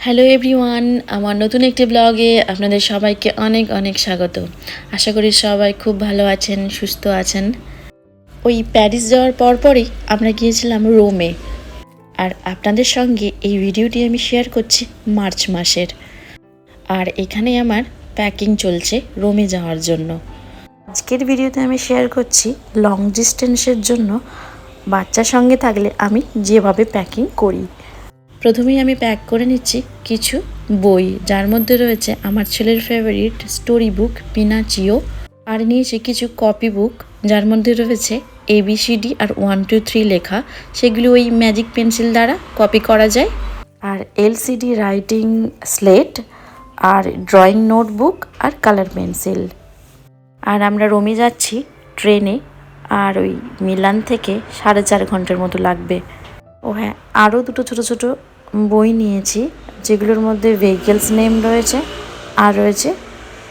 Hello everyone, আমার নতুন একটি ব্লগে আপনাদের সবাইকে অনেক অনেক স্বাগত। আশা করি সবাই খুব ভালো আছেন, সুস্থ আছেন। ওই প্যারিস যাওয়ার পরপরই আমরা গিয়েছিলাম রোমে। আর আপনাদের সঙ্গে এই ভিডিওটি আমি শেয়ার করছি মার্চ মাসের। আর এখানে আমার প্যাকিং চলছে রোমে যাওয়ার জন্য। আজকের ভিডিওতে আমি শেয়ার করছি লং ডিস্টেন্সের জন্য বাচ্চার সঙ্গে থাকলে আমি যেভাবে প্যাকিং করি। প্রথমেই আমি প্যাক করে নিচ্ছি কিছু বই, যার মধ্যে রয়েছে আমার ছেলের ফেভারিট স্টোরি বুক পিনাচিও আর নিয়েছি কিছু কপি বুক যার মধ্যে রয়েছে এবিসিডি আর ওয়ান টু থ্রি লেখা, সেগুলো ওই ম্যাজিক পেন্সিল দ্বারা কপি করা যায়। আর এলসিডি রাইটিং স্লেট আর ড্রয়িং নোটবুক আর কালার পেন্সিল আর আমরা রোমে যাচ্ছি, ট্রেনে, আর ওই মিলান থেকে সাড়ে চার ঘণ্টার মতো লাগবে। ও হ্যাঁ আরও দুটো ছোট ছোট বই নিয়েছি, যেগুলোর মধ্যে ভেহিকেলস নেম রয়েছে, আর রয়েছে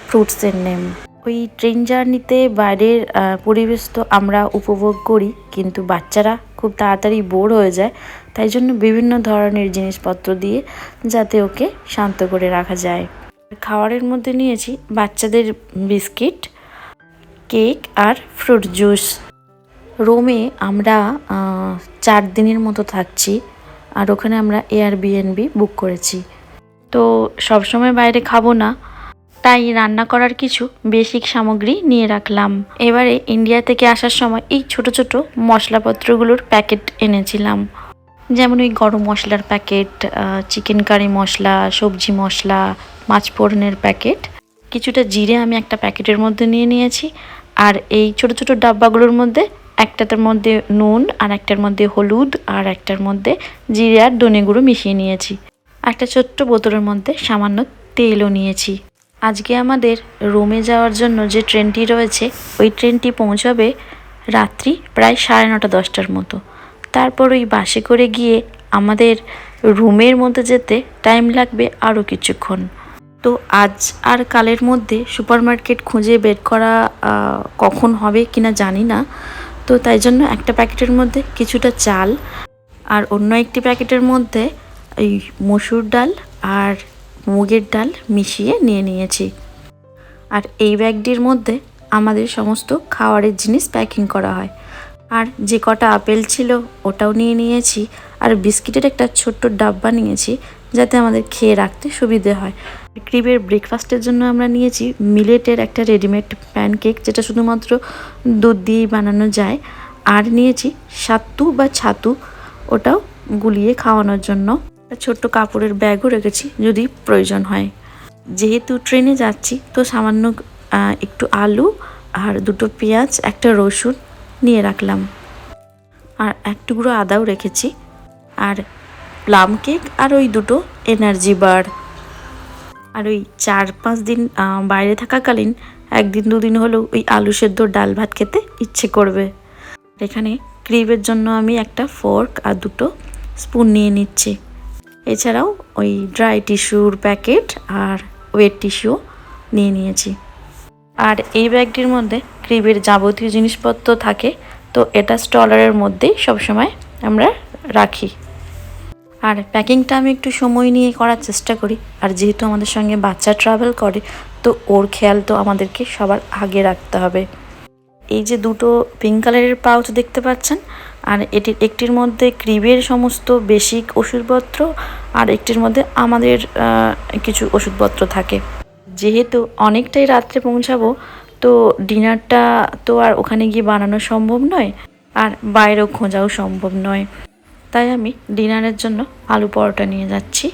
ফ্রুটসের নেম ওই ট্রেন জার্নিতে বাইরের পরিবেশ তো আমরা উপভোগ করি, কিন্তু বাচ্চারা খুব তাড়াতাড়ি বোর হয়ে যায়। তাই জন্য বিভিন্ন ধরনের জিনিসপত্র দিয়ে যাতে ওকে শান্ত করে রাখা যায়। খাবারের মধ্যে নিয়েছি বাচ্চাদের বিস্কিট, কেক আর ফ্রুট জুস রোমে আমরা চার দিনের মতো থাকছি আর ওখানে আমরা এয়ারবিএনবি বুক করেছি। তো সবসময় বাইরে খাব না। তাই রান্না করার কিছু বেসিক সামগ্রী নিয়ে রাখলাম। এবারে ইন্ডিয়া থেকে আসার সময় এই ছোট ছোট মশলাপত্রগুলোর প্যাকেট এনেছিলাম। যেমন ওই গরম মশলার প্যাকেট চিকেন কারি মশলা, সবজি মশলা, মাছ ফোড়নের প্যাকেট কিছুটা জিরে আমি একটা প্যাকেটের মধ্যে নিয়ে নিয়েছি। আর এই ছোট ছোট ডাব্বাগুলোর মধ্যে একটার মধ্যে নুন, আর একটার মধ্যে হলুদ, আর একটার মধ্যে জিরে আর ধনে গুঁড়ো মিশিয়ে নিয়েছি। একটা ছোট্ট বোতলের মধ্যে সামান্য তেলও নিয়েছি। আজকে আমাদের রোমে যাওয়ার জন্য যে ট্রেনটি রয়েছে, ওই ট্রেনটি পৌঁছাবে রাত্রি প্রায় সাড়ে নটা দশটার মতো। তারপর ওই বাসে করে গিয়ে আমাদের রুমের মধ্যে যেতে টাইম লাগবে আরও কিছুক্ষণ। তো আজ আর কালের মধ্যে সুপার মার্কেট খুঁজে বের করা কখন হবে কিনা জানি না। তো তাই জন্য একটা প্যাকেটের মধ্যে কিছুটা চাল আর অন্য একটি প্যাকেটের মধ্যে এই মসুর ডাল আর মুগের ডাল মিশিয়ে নিয়ে নিয়েছি। আর এই ব্যাগটির মধ্যে আমাদের সমস্ত খাওয়ারের জিনিস প্যাকিং করা হয়। আর যে কটা আপেল ছিল ওটাও নিয়ে নিয়েছি। আর বিস্কিটের একটা ছোট্ট ডাব্বা নিয়েছি যাতে আমাদের খেয়ে রাখতে সুবিধে হয়। ক্রিবের ব্রেকফাস্টের জন্য আমরা নিয়েছি মিলেটের একটা রেডিমেড প্যানকেক যেটা শুধুমাত্র দুধ দিয়েই বানানো যায়। আর নিয়েছি সাত্তু বা ছাতু, ওটাও গুলিয়ে খাওয়ানোর জন্য। ছোট্ট কাপড়ের ব্যাগও রেখেছি যদি প্রয়োজন হয়। যেহেতু ট্রেনে যাচ্ছি, তো সামান্য একটু আলু আর দুটো পেঁয়াজ, একটা রসুন নিয়ে রাখলাম। আর এক টুকরো আদাও রেখেছি। আর প্লাম কেক আর ওই দুটো এনার্জি বার। আর ওই চার পাঁচ দিন বাইরে থাকাকালীন একদিন দুদিন হলেও ওই আলু সেদ্ধ ডাল ভাত খেতে ইচ্ছে করবে। এখানে ক্রিবের জন্য আমি একটা ফর্ক আর দুটো স্পুন নিয়ে নিচ্ছি। এছাড়াও ওই ড্রাই টিস্যুর প্যাকেট আর ওয়েট টিস্যু নিয়ে নিয়েছি। আর এই ব্যাগটির মধ্যে ক্রিবের যাবতীয় জিনিসপত্র থাকে, তো এটা স্টলারের মধ্যেই সবসময় আমরা রাখি। আর প্যাকিংটা আমি একটু সময় নিয়ে করার চেষ্টা করি, আর যেহেতু আমাদের সঙ্গে বাচ্চা ট্রাভেল করে, তো ওর খেয়াল তো আমাদেরকে সবার আগে রাখতে হবে। এই যে দুটো পিঙ্ক কালারের পাউচ দেখতে পাচ্ছেন আর এটির একটির মধ্যে ক্রিবের সমস্ত বেসিক ওষুধপত্র আর একটির মধ্যে আমাদের কিছু ওষুধপত্র থাকে। যেহেতু অনেকটাই রাত্রে পৌঁছাবো, তো ডিনারটা তো আর ওখানে গিয়ে বানানো সম্ভব নয় আর বাইরেও খোঁজাও সম্ভব নয়। তাই আমি ডিনারের জন্য আলু পরোটা নিয়ে যাচ্ছি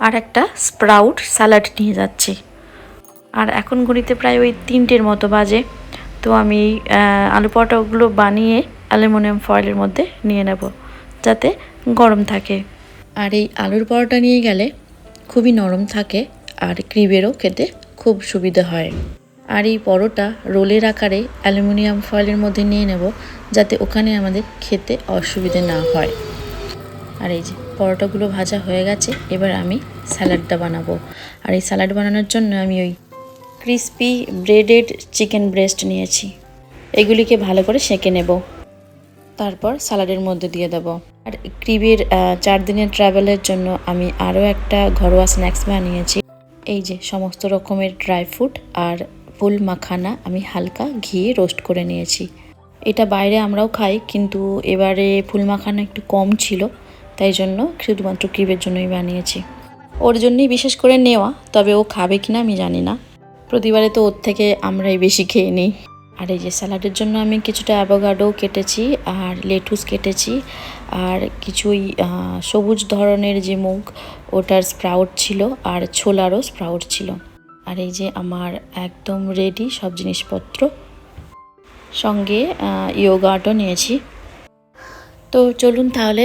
আর একটা স্প্রাউট স্যালাড নিয়ে যাচ্ছি। আর এখন ঘড়িতে প্রায় ওই তিনটের মতো বাজে, তো আমি আলু পরোটাগুলো বানিয়ে অ্যালুমিনিয়াম ফয়েলের মধ্যে নিয়ে নেব, যাতে গরম থাকে। আর এই আলুর পরোটা নিয়ে গেলে খুবই নরম থাকে আর ক্রিবেরও খেতে খুব সুবিধা হয়। আর এই পরোটা রোলের আকারে অ্যালুমিনিয়াম ফয়েলের মধ্যে নিয়ে নেব, যাতে ওখানে আমাদের খেতে অসুবিধে না হয়। আর এই যে পরোটাগুলো ভাজা হয়ে গেছে, এবার আমি স্যালাডটা বানাবো। আর এই স্যালাড বানানোর জন্য আমি ওই ক্রিস্পি ব্রেডেড চিকেন ব্রেস্ট নিয়েছি। এগুলিকে ভালো করে সেঁকে নেব। তারপর স্যালাডের মধ্যে দিয়ে দেবো। আর ক্রিবের চার দিনের ট্রাভেলের জন্য আমি আরও একটা ঘরোয়া স্ন্যাক্স বানিয়েছি। এই যে সমস্ত রকমের ড্রাই ফ্রুট আর ফুল মাখানা আমি হালকা ঘি রোস্ট করে নিয়েছি। এটা বাইরে আমরাও খাই, কিন্তু এবারে ফুল মাখানা একটু কম ছিল, তাই জন্য শুধুমাত্র ক্রিবের জন্যই বানিয়েছি। ওর জন্যই বিশেষ করে নেওয়া, তবে ও খাবে কিনা আমি জানি না। প্রতিবারে তো ওর থেকে আমরাই বেশি খেয়ে নিই। আর এই যে স্যালাডের জন্য আমি কিছুটা অ্যাভোগাডো কেটেছি আর লেটুস কেটেছি আর কিছুই সবুজ ধরনের যে মুগ, ওটার স্প্রাউট ছিল আর ছোলারও স্প্রাউট ছিল। আর এই যে আমার একদম রেডি সব জিনিসপত্র। সঙ্গে ইয়োগাটও নিয়েছি। তো চলুন তাহলে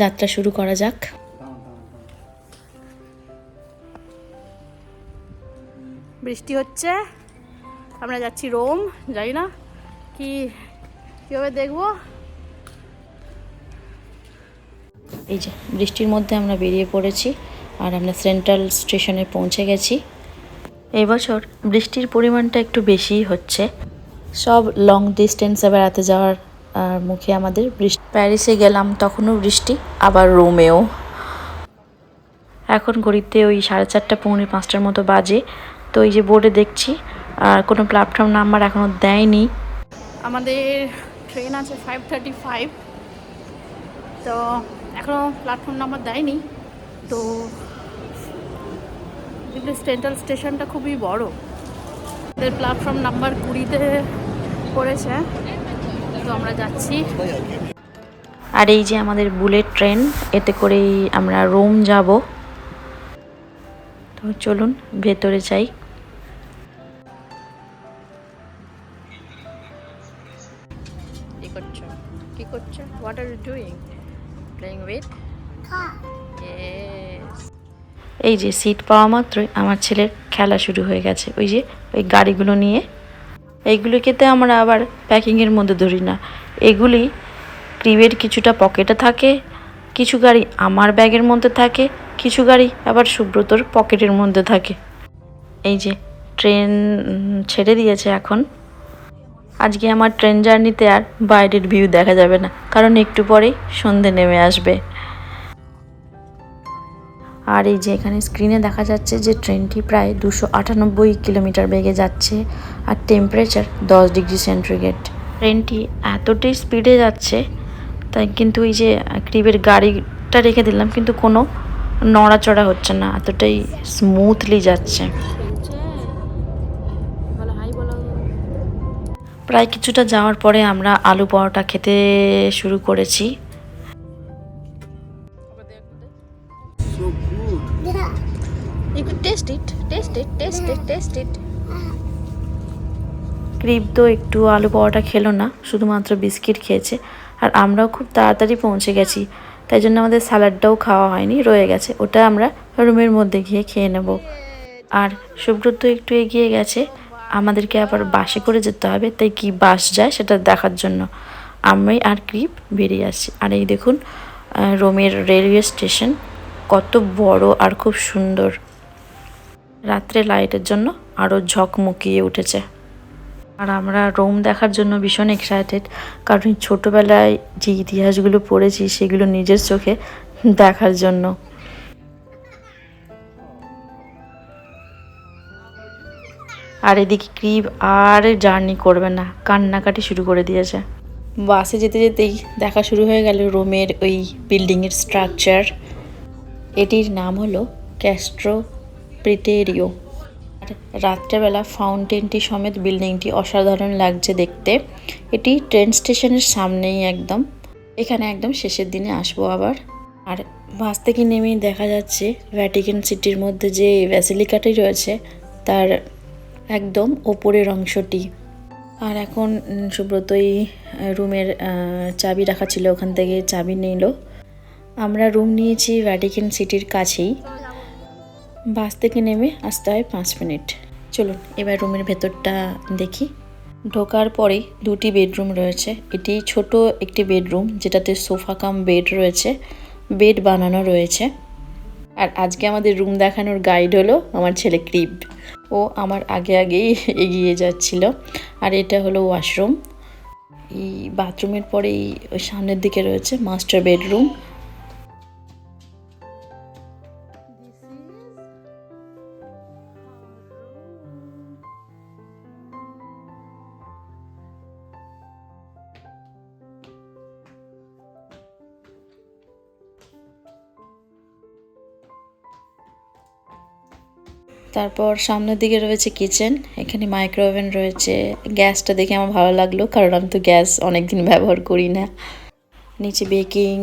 যাত্রা শুরু করা যাক। বৃষ্টি হচ্ছে? আমরা যাচ্ছি রোম যাই না কি, কীভাবে দেখব? এই যে, বৃষ্টির মধ্যে আমরা বেরিয়ে পড়েছি আর আমরা সেন্ট্রাল স্টেশনে পৌঁছে গেছি। এবছর বৃষ্টির পরিমাণটা একটু বেশিই হচ্ছে। সব লং ডিস্টেন্সে বেড়াতে যাওয়ার মুখে আমাদের বৃষ্টি। প্যারিসে গেলাম, তখনও বৃষ্টি, আবার রোমেও। এখন ঘড়িতে ওই সাড়ে চারটা, পৌনে পাঁচটার মতো বাজে। তো এই যে বোর্ডে দেখছি আর কোনো প্ল্যাটফর্ম নাম্বার এখনও দেয়নি। আমাদের ট্রেন আছে ফাইভ থার্টি ফাইভ তো এখনও প্ল্যাটফর্ম নাম্বার দেয়নি। তো সেন্ট্রাল স্টেশনটা খুবই বড়। এদের প্ল্যাটফর্ম নাম্বার কুড়িতে পড়েছে। তো আমরা যাচ্ছি। আর এই যে আমাদের বুলেট ট্রেন এতে করেই আমরা রোম যাব। তো চলুন ভেতরে যাই। করছ? কি করছ? What are you doing playing with এই যে সিট পাওয়া মাত্রই আমার ছেলের খেলা শুরু হয়ে গেছে। ওই যে, ওই গাড়িগুলো নিয়ে। এইগুলিকে তো আমরা আবার প্যাকিংয়ের মধ্যে ধরি না। এগুলি ক্রিবের কিছুটা পকেটে থাকে, কিছু গাড়ি আমার ব্যাগের মধ্যে থাকে, কিছু গাড়ি আবার সুব্রতর পকেটের মধ্যে থাকে। এই যে ট্রেন ছেড়ে দিয়েছে এখন। আজকে আমার ট্রেন জার্নিতে আর বাইরের ভিউ দেখা যাবে না, কারণ একটু পরেই সন্ধে নেমে আসবে। আর এই যে এখানে স্ক্রিনে দেখা যাচ্ছে যে ট্রেনটি প্রায় দুশো আটানব্বই কিলোমিটার বেগে যাচ্ছে, আর টেম্পারেচার দশ ডিগ্রি সেন্টিগ্রেড ট্রেনটি এতটাই স্পিডে যাচ্ছে, তাই কিন্তু এই যে ক্রিবের গাড়িটা রেখে দিলাম, কিন্তু কোনো নড়াচড়া হচ্ছে না, এতটাই স্মুথলি যাচ্ছে। প্রায় কিছুটা যাওয়ার পরে আমরা আলু পরোটা খেতে শুরু করেছি। You could taste it, taste it, taste it, taste it. ক্রিপ তো একটু আলু পরোটা খেলো না শুধুমাত্র বিস্কিট খেয়েছে। আর আমরাও খুব তাড়াতাড়ি পৌঁছে গেছি তাই জন্য আমাদের স্যালাডটাও খাওয়া হয়নি রয়ে গেছে। ওটা আমরা রুমের মধ্যে গিয়ে খেয়ে নেব। আর সুব্রত একটু এগিয়ে গেছে। আমাদেরকে আবার বাসে করে যেতে হবে, তাই কি বাস যায় সেটা দেখার জন্য। আমি আর ক্রিপ বেরিয়ে আসছি। আর এই দেখুন রোমের রেলওয়ে স্টেশন কত বড় আর খুব সুন্দর। রাত্রে লাইটের জন্য আরও ঝকমকিয়ে উঠেছে। আর আমরা রোম দেখার জন্য ভীষণ এক্সাইটেড কারণ ছোটোবেলায় যে ইতিহাসগুলো পড়েছি সেগুলো নিজের চোখে দেখার জন্য। আর এদিকে ক্রিপ আর জার্নি করবে না, কান্নাকাটি শুরু করে দিয়েছে। বাসে যেতে যেতেই দেখা শুরু হয়ে গেল রোমের ওই বিল্ডিংয়ের স্ট্রাকচার। এটির নাম হলো ক্যাস্ট্রো প্রিটেরিও। আর রাত্রেবেলা ফাউন্টেনটি সমেত বিল্ডিংটি অসাধারণ লাগছে দেখতে। এটি ট্রেন স্টেশনের সামনেই একদম। এখানে একদম শেষের দিনে আসব আবার। আর বাস থেকে নেমেই দেখা যাচ্ছে ভ্যাটিকান সিটির মধ্যে যে ভ্যাসিলিকাটি রয়েছে, তার একদম ওপরের অংশটি। আর এখন সুব্রতই রুমের চাবি রাখা ছিল, ওখান থেকে চাবি নিল। আমরা রুম নিয়েছি ভ্যাটিকান সিটির কাছেই। বাস থেকে নেমে আসতে হয় পাঁচ মিনিট। চলুন, এবার রুমের ভেতরটা দেখি। ঢোকার পরে দুটি বেডরুম রয়েছে। এটি ছোট একটি বেডরুম, যেটাতে সোফা কাম বেড রয়েছে, বেড বানানো রয়েছে। আর আজকে আমাদের রুম দেখানোর গাইড হলো আমার ছেলে ক্রিপ ও আমার আগে আগেই এগিয়ে যাচ্ছিল। আর এটা হলো ওয়াশরুম। এই বাথরুমের পরেই ওই সামনের দিকে রয়েছে মাস্টার বেডরুম। তারপর সামনের দিকে রয়েছে কিচেন, এখানে মাইক্রো ওভেন রয়েছে। গ্যাসটা দেখে আমার ভালো লাগল, কারণ আমি তো গ্যাস অনেক দিন ব্যবহার করি না। নিচে বেকিং,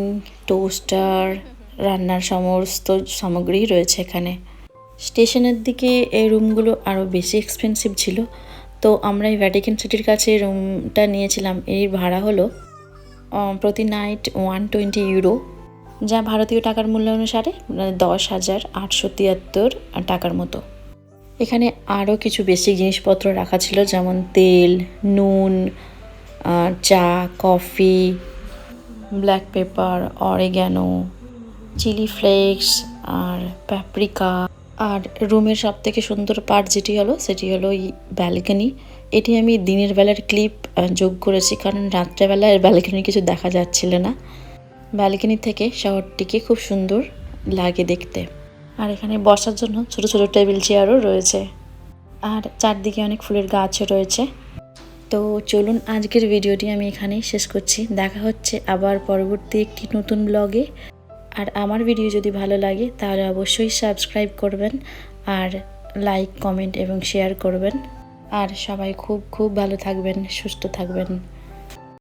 টোস্টার, রান্নার সমস্ত সামগ্রী রয়েছে এখানে। স্টেশনের দিকে এই রুমগুলো আরও বেশি এক্সপেন্সিভ ছিল। তো আমরা এই ভ্যাটিকান সিটির কাছে রুমটা নিয়েছিলাম। এর ভাড়া হলো প্রতি নাইট ওয়ান টোয়েন্টি ইউরো যা ভারতীয় টাকার মূল্য অনুসারে দশ হাজার আটশো তিয়াত্তর টাকার মতো। এখানে আরও কিছু বেসিক জিনিসপত্র রাখা ছিল, যেমন তেল, নুন চা coffee black pepper oregano chilli flakes আর প্যাপ্রিকা আর রুমের সব থেকে সুন্দর পার্ট যেটি হলো, সেটি হলো এই ব্যালকনি এটি আমি দিনের বেলার ক্লিপ যোগ করেছি, কারণ রাত্রেবেলায় ব্যালকনি কিছু দেখা যাচ্ছিল না। ব্যালকনি থেকে শহরটিকে খুব সুন্দর লাগে দেখতে। আর এখানে বসার জন্য ছোট ছোট টেবিল চেয়ারও রয়েছে। আর চারদিকে অনেক ফুলের গাছও রয়েছে। তো চলুন আজকের ভিডিওটি আমি এখানেই শেষ করছি। দেখা হচ্ছে আবার পরবর্তী একটি নতুন ব্লগে। আর আমার ভিডিও যদি ভালো লাগে, তাহলে অবশ্যই সাবস্ক্রাইব করবেন আর লাইক, কমেন্ট এবং শেয়ার করবেন। আর সবাই খুব খুব ভালো থাকবেন, সুস্থ থাকবেন।